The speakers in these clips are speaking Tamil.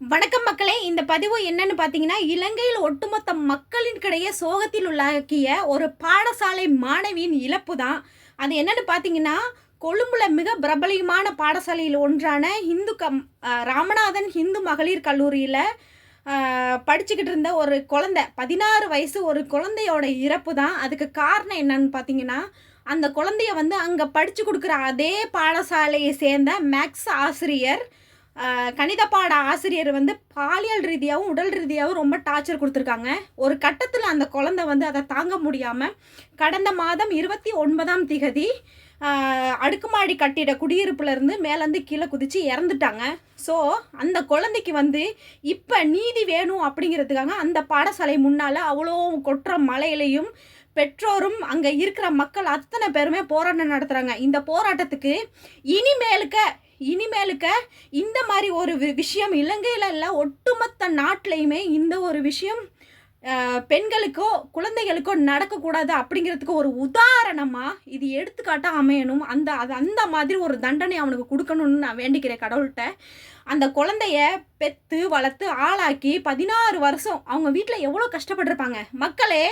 வணக்கம் மக்களே இந்த பதிவு என்னன்னு பார்த்தீங்கன்னா இலங்கையில் ஒட்டுமொத்த மக்களின்கிடையே சோகத்தில் உள்ளாக்கிய ஒரு பாடசாலை மாணவியின் இழப்பு தான் அது என்னன்னு பார்த்தீங்கன்னா கொழும்புல மிக பிரபலியமான பாடசாலையில் ஒன்றான இந்து கம் ராமநாதன் இந்து மகளிர் கல்லூரியில் படிச்சுக்கிட்டு இருந்த ஒரு குழந்தை பதினாறு வயசு ஒரு குழந்தையோட இறப்பு தான் அதுக்கு காரணம் என்னன்னு பார்த்தீங்கன்னா அந்த குழந்தைய வந்து அங்கே படித்து கொடுக்குற அதே பாடசாலையை சேர்ந்த மேக்ஸ் ஆசிரியர் கணித பாட ஆசிரியர் வந்து பாலியல் ரீதியாகவும் உடல் ரீதியாகவும் ரொம்ப டார்ச்சர் கொடுத்துருக்காங்க. ஒரு கட்டத்தில் அந்த குழந்தை வந்து அதை தாங்க முடியாமல் கடந்த மாதம் இருபத்தி ஒன்பதாம் திகதி அடுக்குமாடி கட்டிட குடியிருப்புலேருந்து மேலேருந்து கீழே குதித்து இறந்துட்டாங்க. ஸோ அந்த குழந்தைக்கு வந்து இப்போ நீதி வேணும் அப்படிங்கிறதுக்காக அந்த பாடசாலை முன்னால் அவ்வளோ கொட்டுற மலையிலையும் பெற்றோரும் அங்கே இருக்கிற மக்கள் அத்தனை பேருமே போராட்டம் நடத்துகிறாங்க இந்த போராட்டத்துக்கு இனிமேலுக்க இனிமேலுக்க இந்த மாதிரி ஒரு வி- விஷயம் இலங்கையில் இல்லை ஒட்டுமொத்த நாட்டிலையுமே இந்த ஒரு விஷயம் பெண்களுக்கோ குழந்தைகளுக்கோ நடக்கக்கூடாது அப்படிங்கிறதுக்கு ஒரு உதாரணமாக இது எடுத்துக்காட்டாக அமையணும். அந்த அது அந்த மாதிரி ஒரு தண்டனை அவனுக்கு கொடுக்கணும்னு நான் வேண்டிக்கிறேன் கடவுள்கிட்ட. அந்த குழந்தைய பெத்து வளர்த்து ஆளாக்கி பதினாறு வருஷம் அவங்க வீட்டில் எவ்வளோ கஷ்டப்பட்டிருப்பாங்க? மக்களே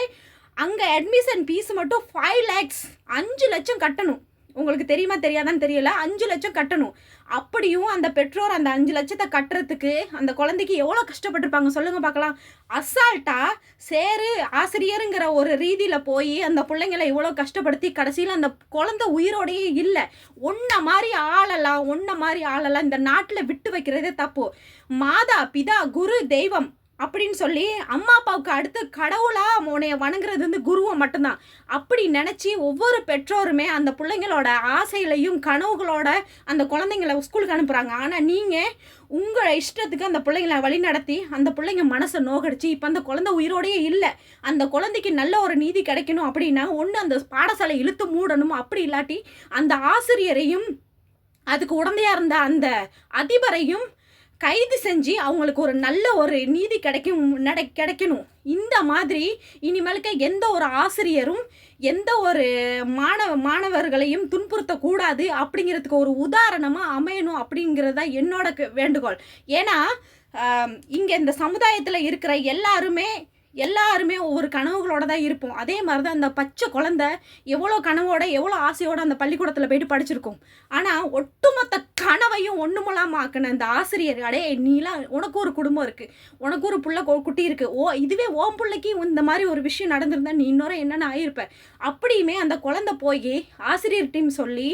அங்கே அட்மிஷன் ஃபீஸ் மட்டும் ஃபைவ் லேக்ஸ் அஞ்சு லட்சம் கட்டணும். உங்களுக்கு தெரியுமா தெரியாதான்னு தெரியல அஞ்சு லட்சம் கட்டணும். அப்படியும் அந்த பெற்றோர் அந்த அஞ்சு லட்சத்தை கட்டுறதுக்கு அந்த குழந்தைக்கு எவ்வளோ கஷ்டப்பட்டிருப்பாங்க சொல்லுங்கள் பார்க்கலாம். அசால்ட்டாக சேரு ஆசிரியருங்கிற ஒரு ரீதியில் போய் அந்த பிள்ளைங்களை இவ்வளோ கஷ்டப்படுத்தி கடைசியில் அந்த குழந்தை உயிரோடையே இல்லை. ஒன்றை மாதிரி ஆளலாம் ஒன்றை மாதிரி ஆளலாம் இந்த நாட்டில் விட்டு வைக்கிறதே தப்பு. மாதா பிதா குரு தெய்வம் அப்படின்னு சொல்லி அம்மா அப்பாவுக்கு அடுத்து கடவுளாக உன்னைய வணங்குறது வந்து குருவை மட்டும்தான். அப்படி நினச்சி ஒவ்வொரு பெற்றோருமே அந்த பிள்ளைங்களோட ஆசையிலையும் கனவுகளோட அந்த குழந்தைங்கள ஸ்கூலுக்கு அனுப்புகிறாங்க ஆனால் நீங்கள் உங்கள் இஷ்டத்துக்கு அந்த பிள்ளைங்களை வழிநடத்தி அந்த பிள்ளைங்க மனசை நோகடிச்சு இப்போ அந்த குழந்தை உயிரோடையே இல்லை. அந்த குழந்தைக்கு நல்ல ஒரு நீதி கிடைக்கணும் அப்படின்னா ஒன்று அந்த பாடசாலை இழுத்து மூடணும். அப்படி இல்லாட்டி அந்த ஆசிரியரையும் அதுக்கு உடந்தையாக இருந்த அந்த அதிபரையும் கைது செஞ்சு அவங்களுக்கு ஒரு நல்ல ஒரு நீதி கிடைக்கும் நட கிடைக்கணும். இந்த மாதிரி இனிமேலுக்கு எந்த ஒரு ஆசிரியரும் எந்த ஒரு மாணவ மாணவர்களையும் துன்புறுத்தக்கூடாது அப்படிங்கிறதுக்கு ஒரு உதாரணமாக அமையணும் அப்படிங்கிறது தான் என்னோட க- வேண்டுகோள். ஏன்னா இங்கே இந்த சமுதாயத்தில் இருக்கிற எல்லாருமே எல்லாருமே ஒவ்வொரு கனவுகளோட தான் இருப்போம். அதே மாதிரி தான் அந்த பச்சை குழந்தை எவ்வளோ கனவோட எவ்வளோ ஆசையோட அந்த பள்ளிக்கூடத்தில் போயிட்டு படிச்சிருக்கோம். ஆனால் ஒட்டுமொத்த கனவையும் ஒன்றுமலாம் ஆக்கின அந்த ஆசிரியர் அடே நீலாம் உனக்கு ஒரு குடும்பம் இருக்குது உனக்கு ஒரு பிள்ளை குட்டி இருக்குது ஓ இதுவே ஓம் பிள்ளைக்கு இந்த மாதிரி ஒரு விஷயம் நடந்திருந்தா நீ இன்னொரு என்னென்ன ஆகியிருப்ப அப்படியுமே அந்த குழந்தை போய் ஆசிரியர் டீம் சொல்லி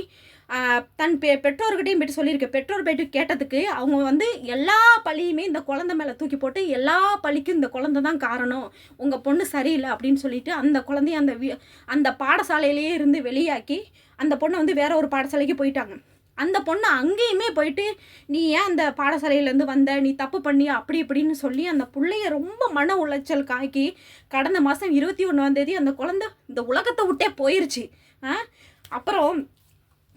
தன் பெ பெற்றோர்கிட்டையும் போயிட்டு சொல்லியிருக்க. பெற்றோர் போய்ட்டு கேட்டதுக்கு அவங்க வந்து எல்லா பழியுமே இந்த குழந்தை மேலே தூக்கி போட்டு எல்லா பழிக்கும் இந்த குழந்தை தான் காரணம். உங்கள் பொண்ணு சரியில்லை அப்படின்னு சொல்லிட்டு அந்த குழந்தைய அந்த வி- அந்த பாடசாலையிலேயே இருந்து வெளியாக்கி அந்த பொண்ணை வந்து வேற ஒரு பாடசாலைக்கு போயிட்டாங்க. அந்த பொண்ணு அங்கேயுமே போயிட்டு நீ ஏன் அந்த பாடசாலையிலேருந்து வந்த? நீ தப்பு பண்ணி அப்படி இப்படின்னு சொல்லி அந்த பிள்ளைய ரொம்ப மன உளைச்சல் காக்கி கடந்த மாதம் இருபத்தி ஒன்றாந்தேதி அந்த குழந்தை இந்த உலகத்தை விட்டே போயிருச்சு. அப்புறம்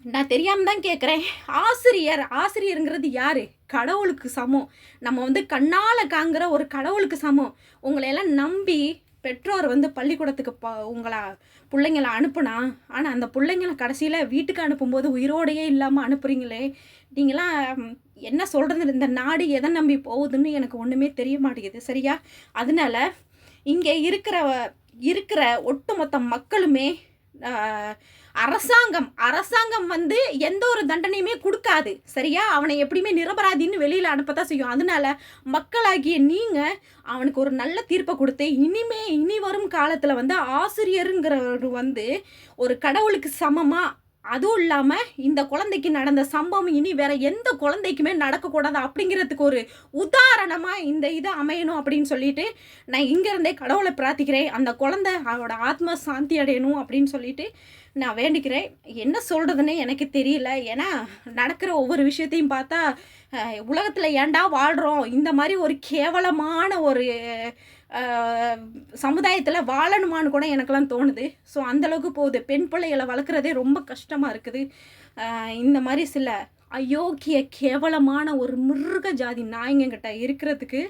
நான் தெரியாமல் தான் கேட்குறேன் ஆசிரியர் ஆசிரியருங்கிறது யார்? கடவுளுக்கு சமம். நம்ம வந்து கண்ணால் காங்கிற ஒரு கடவுளுக்கு சமம். உங்களை எல்லாம் நம்பி பெற்றோர் வந்து பள்ளிக்கூடத்துக்கு ப உங்களை பிள்ளைங்கள அனுப்புனா ஆனால் அந்த பிள்ளைங்கள கடைசியில் வீட்டுக்கு அனுப்பும்போது உயிரோடையே இல்லாமல் அனுப்புகிறீங்களே நீங்களாம் என்ன சொல்கிறது இந்த நாடு எதை நம்பி போகுதுன்னு எனக்கு ஒன்றுமே தெரிய மாட்டேங்குது. சரியா? அதனால இங்கே இருக்கிற இருக்கிற ஒட்டுமொத்த மக்களுமே அரசாங்கம் அரசாங்கம் வந்து எந்த ஒரு தண்டனையுமே கொடுக்காது. சரியா? அவனை எப்படியுமே நிரபராதின்னு வெளியில் அனுப்பத்தான் செய்யும். அதனால மக்களாகிய நீங்கள் அவனுக்கு ஒரு நல்ல தீர்ப்பை கொடுத்து இனிமே இனி வரும் காலத்தில் வந்து ஆசிரியருங்கிறவர் வந்து ஒரு கடவுளுக்கு சமமாக அதுவும் இல்லாமல் இந்த குழந்தைக்கு நடந்த சம்பவம் இனி வேற எந்த குழந்தைக்குமே நடக்கக்கூடாது அப்படிங்கிறதுக்கு ஒரு உதாரணமாக இந்த இது அமையணும் அப்படின்னு சொல்லிட்டு நான் இங்கேருந்தே கடவுளை பிரார்த்திக்கிறேன். அந்த குழந்தை அவரோட ஆத்மா சாந்தி அடையணும் அப்படின்னு சொல்லிட்டு நான் வேண்டிக்கிறேன். என்ன சொல்கிறதுனே எனக்கு தெரியல. ஏன்னா நடக்கிற ஒவ்வொரு விஷயத்தையும் பார்த்தா உலகத்தில் ஏன்டா வாழ்கிறோம் இந்த மாதிரி ஒரு கேவலமான ஒரு சமுதாயத்தில் வாழணுமான்னு கூட எனக்கெல்லாம் தோணுது. ஸோ அந்தளவுக்கு போகுது. பெண் பிள்ளைகளை வளர்க்குறதே ரொம்ப கஷ்டமாக இருக்குது. இந்த மாதிரி சில அயோக்கிய கேவலமான ஒரு மிருக ஜாதி நாய்ங்ககிட்ட இருக்கிறதுக்கு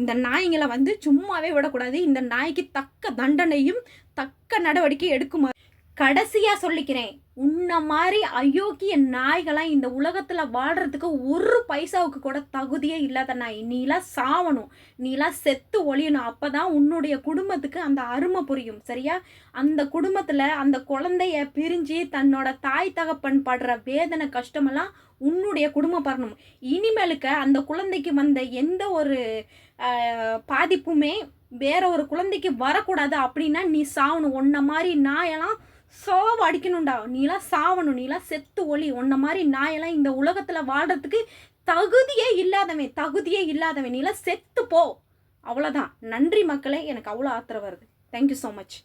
இந்த நாய்ங்களை வந்து சும்மாவே விடக்கூடாது. இந்த நாய்க்கு தக்க தண்டனையும் தக்க நடவடிக்கை எடுக்குமா கடைசியாக சொல்லிக்கிறேன். உன்ன மாதிரி அயோக்கிய நாய்களாம் இந்த உலகத்தில் வாழ்கிறதுக்கு ஒரு பைசாவுக்கு கூட தகுதியே இல்லாத நாய். நீலாம் சாவணும். நீலாம் செத்து ஒழியணும் அப்போ தான் உன்னுடைய குடும்பத்துக்கு அந்த அருமை புரியும். சரியா? அந்த குடும்பத்தில் அந்த குழந்தைய பிரிஞ்சு தன்னோட தாய் தகப்பன் படுற வேதனை கஷ்டமெல்லாம் உன்னுடைய குடும்பம் படணும் இனிமேலுக்க அந்த குழந்தைக்கு வந்த எந்த ஒரு பாதிப்புமே வேற ஒரு குழந்தைக்கு வரக்கூடாது. அப்படின்னா நீ சாவணும். உன்ன மாதிரி நாயெல்லாம் சாவ அடிக்கணும்டா. நீலாம் சாவணும். நீலாம் செத்து ஒளி. உன்ன மாதிரி நாயெல்லாம் இந்த உலகத்தில் வாழ்கிறதுக்கு தகுதியே இல்லாதவன். தகுதியே இல்லாதவன். நீலாம் செத்து போ. அவ்வளோதான் நன்றி மக்களே. எனக்கு அவ்வளோ ஆத்திரம் வருது. Thank you so much